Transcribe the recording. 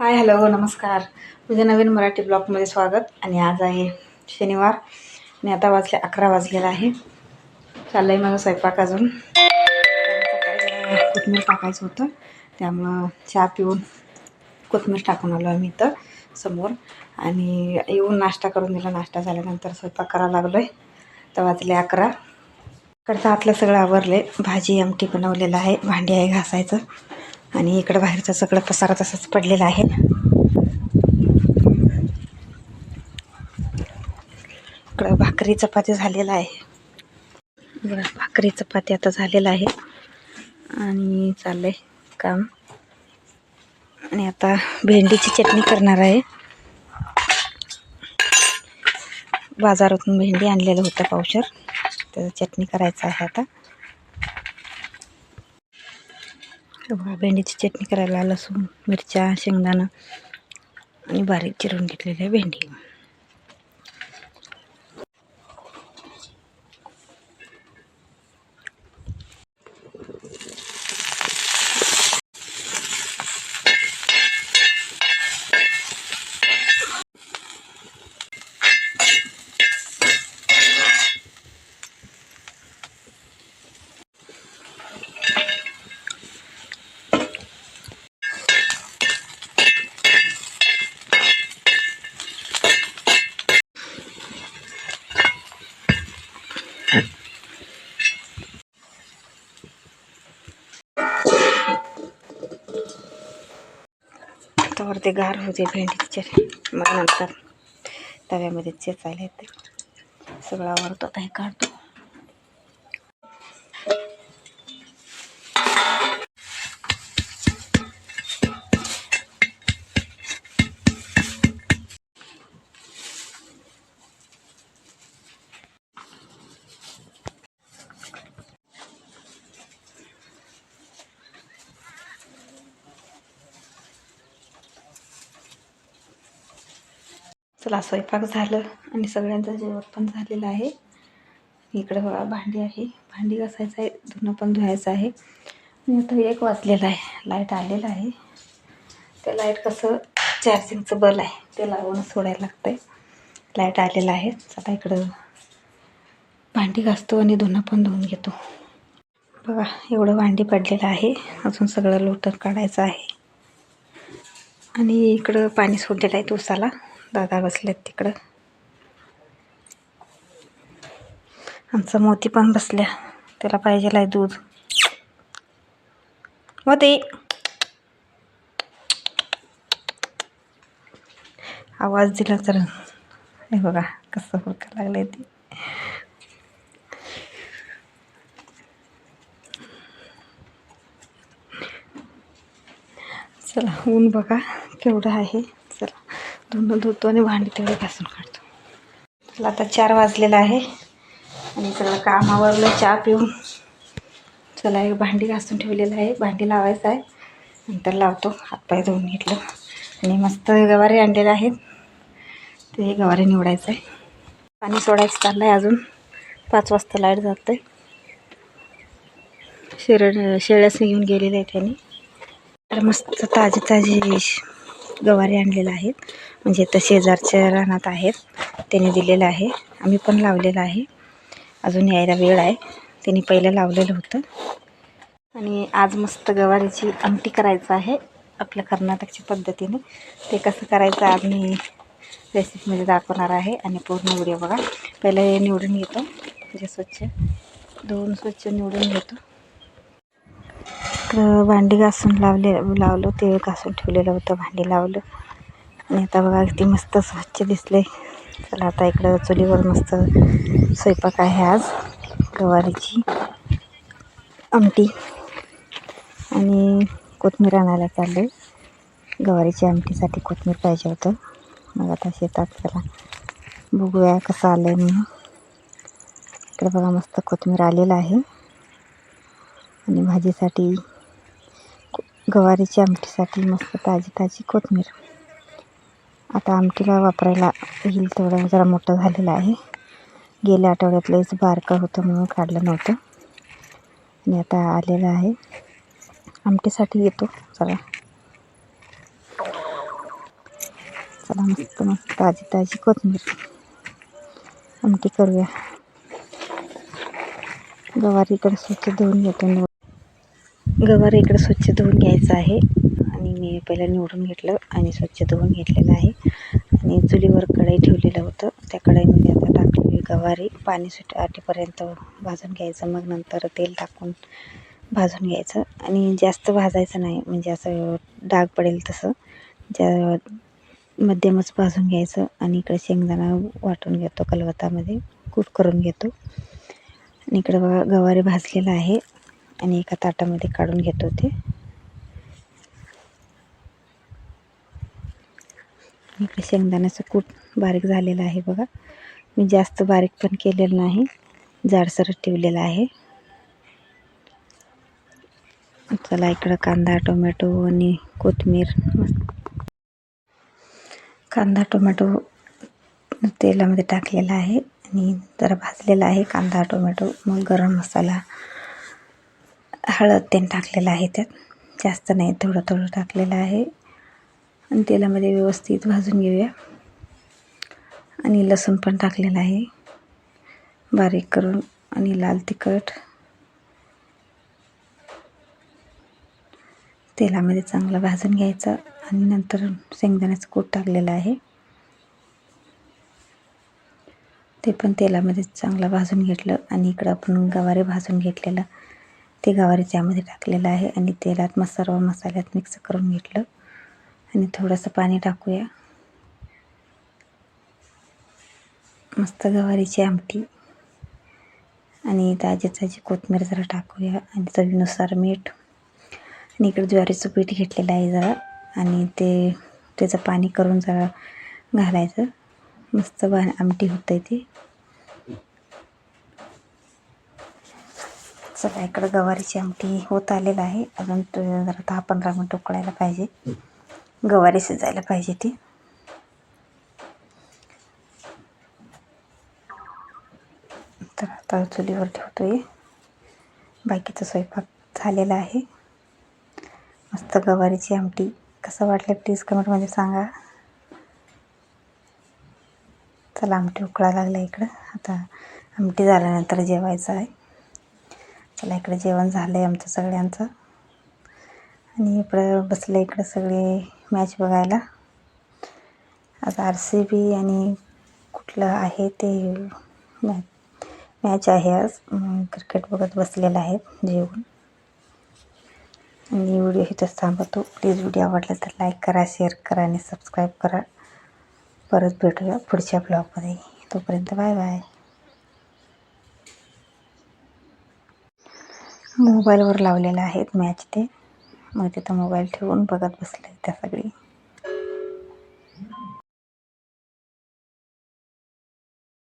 Hi hello नमस्कार. तुझ्या नवीन मराठी ब्लॉगमध्ये स्वागत. आणि आज आहे शनिवार. आणि आता वाजले अकरा वाजलेला आहे. चाललं आहे माझा स्वयंपाक अजून. कोथमीर टाकायचं होतं. त्यामुळं चहा पिऊन कोथमीर टाकून आलो आम्ही इथं समोर. आणि येऊन नाश्ता करून दिला. नाश्ता झाल्यानंतर स्वयंपाक करायला लागलो आहे तर वाजले अकरा. इकडचं आतलं सगळं आवरले. भाजी आमटी बनवलेलं आहे. भांडी आहे घासायचं. आणि इकडं बाहेरचं सगळं पसारा तसाच पडलेला आहे. इकडं भाकरी चपाती झालेलं आहे. भाकरी चपाती आता झालेलं आहे. आणि चाललंय काम. आणि आता भेंडीची चटणी करणार आहे. बाजारातून भेंडी आणलेलं होतं पावशर. त्याचं चटणी करायचं आहे आता. बघा भेंडीची चटणी करायला लसूण मिरच्या शेंगदाणं आणि बारीक चिरून घेतलेली आहे भेंडी त्यावर ते गार होते भेंडीची मग नंतर तव्यामध्ये चेचायला येते. सगळं आवडतो आता हे काढतो चला स्वयंपाक झालं आणि सगळ्यांचं जेवण पण झालेलं आहे. इकडं बघा भांडी आहे. भांडी घासायचं आहे धुणं पण धुवायचं आहे. आणि आता एक वाजलेलं आहे. लाइट आलेलं आहे. ते लाइट कसं चार्जिंगचं बल आहे ते लावून सोडायला लागतं आहे लाइट आलेलं आहे. आता इकडं भांडी घासतो आणि धुणं पण धुवून घेतो. बघा एवढं भांडी पडलेलं आहे. अजून सगळं लोटन काढायचं आहे. आणि इकडं पाणी सोडलेलं आहे उसाला दादा बसलेत तिकडं. आमचं मोती पण बसल्या. त्याला पाहिजे आहे दूध. मोती! आवाज दिला तर. हे बघा कसं हुडका आहे ते. चला ऊन बघा केवढं आहे. धुणं धुतो आणि भांडी तेवढे घासून काढतो. चला आता चार वाजलेलं आहे. आणि सगळं कामावरलं चहा पिऊन. चला एक भांडी घासून ठेवलेलं आहे. भांडी लावायचं आहे. नंतर लावतो. हातपाय धुवून घेतलं. आणि मस्त गवारे आणलेले आहेत. ते गवारे निवडायचं आहे. पाणी सोडायचं चाललं आहे अजून. पाच वाजता लाइट जातं आहे शेरड शेळ्यासनी घेऊन गेलेले आहे त्याने. तर मस्त ताजी ताजी गवारे आणलेलं आहेत. म्हणजे तर शेजारच्या रानात आहेत. त्याने दिलेलं आहे. आम्ही पण लावलेलं आहे. अजून यायला वेळ आहे. त्यांनी पहिलं लावलेलं होतं. आणि आज मस्त गवारीची आमटी करायचं आहे. आपल्या कर्नाटकच्या पद्धतीने. ते कसं करायचं आज मी रेसिपीमध्ये दाखवणार आहे. आणि पूर्ण व्हिडिओ बघा. पहिलं निवडून घेतो. म्हणजे स्वच्छ धुवून स्वच्छ निवडून घेतो. भांडी घासून लावले लावलं ते घासून ठेवलेलं होतं भांडी लावलं. आणि आता बघा किती मस्त स्वच्छ दिसले चला आता इकडं चुलीवर मस्त स्वयंपाक आहे आज गवारीची आमटी. आणि कोथमीर आणायला चाललं आहे गवारीच्या आमटीसाठी कोथमीर पाहिजे होतं. मग आता शेतात चला बघूया कसं आलं आहे म्हणून. इकडे बघा मस्त कोथमीर आलेलं आहे. आणि भाजीसाठी गवारीच्या आमटीसाठी मस्त ताजी ताजी कोथमीर. आता आमटीला वापरायला येईल तेवढं जरा मोठं झालेलं आहे. गेल्या आठवड्यातलंच बारकं होतं म्हणून काढलं नव्हतं. आणि आता आलेलं आहे. आमटीसाठी येतो जरा. चला मस्त मस्त ताजी ताजी कोथमीर. आमटी करूया. गवारी तर स्वच्छ धुवून घेतो गवार इकडं स्वच्छ धुवून घ्यायचं आहे. आणि मी पहिला निवडून घेतलं आणि स्वच्छ धुवून घेतलेलं आहे. आणि चुलीवर कढई ठेवलेलं होतं. त्या कढईमध्ये आता टाकलेली गवारी पाणी सुट आटेपर्यंत भाजून घ्यायचं. मग नंतर तेल टाकून भाजून घ्यायचं. आणि जास्त भाजायचं नाही. म्हणजे असं डाग पडेल तसं. ज्या मध्यमच भाजून घ्यायचं. आणि इकडे शेंगदाणा वाटून घेतो कलवतामध्ये कूट करून घेतो. आणि इकडं बघा गवारी भाजलेला आहे. आणि एका ताटामध्ये काढून घेतो ते इकडे शेंगदाण्याचं कूट बारीक झालेलं आहे बघा. मी जास्त बारीक पण केलेलं नाही. जाडसर ठेवलेलं आहे. चला इकडं कांदा टोमॅटो आणि कोथिंबीर. कांदा टोमॅटो तेलामध्ये टाकलेला आहे आणि जरा भाजलेला आहे. कांदा टोमॅटो मग गरम मसाला हळद तेल टाकलेलं आहे त्यात. जास्त नाही थोडं थोडं टाकलेलं आहे. आणि तेलामध्ये व्यवस्थित भाजून घेऊया. आणि लसूण पण टाकलेलं आहे. बारीक करून आणि लाल तिखट. तेलामध्ये चांगलं भाजून घ्यायचं आणि नंतर शेंगदाण्याचं कूट टाकलेलं आहे. ते पण तेलामध्ये चांगलं भाजून घेतलं आणि इकडं आपण गवारे भाजून घेतलेलं. ते गवारी त्यामध्ये टाकलेलं आहे आणि तेलात मग सर्व मसाल्यात मिक्स करून घेतलं. आणि थोडंसं पाणी टाकूया. मस्त गवारीची आमटी. आणि ताजी ताजी कोथमीर जरा टाकूया आणि चवीनुसार मीठ. आणि इकडे ज्वारीचं पीठ घेतलेलं आहे जरा. आणि ते त्याचं पाणी करून जरा घालायचं. मस्त बा आमटी होतं ती. चला इकडं गवारीची आमटी होत आलेलं आहे. अजून तो जरा दहा पंधरा मिनटं उकळायला पाहिजे. गवारी शिजायला पाहिजे ती. तर आता चुलीवर ठेवतोय बाकीचा स्वयंपाक झालेला आहे. मस्त गवारीची आमटी. कसं वाटलं प्लीज कमेंटमध्ये सांगा. चला आमटी उकळा लागला इकडं. आता आमटी झाल्यानंतर जेवायचं आहे. चला इकडे जेवण झालं आहे आमचं सगळ्यांचं. आणि इकडं बसलं इकडं सगळे मॅच बघायला. आज आर सी बी आणि कुठलं आहे ते मॅच मॅच आहे आज. क्रिकेट बघत बसलेलं आहे जेवण आणि व्हिडिओ इथंच थांबवतो प्लीज व्हिडिओ आवडला तर लाईक करा शेअर करा आणि सबस्क्राईब करा. परत भेटूया पुढच्या ब्लॉगमध्ये तोपर्यंत बाय बाय मोबाईलवर लावलेलं आहेत मॅच ते. मग तिथं मोबाईल ठेवून बघत बसले त्या सगळी.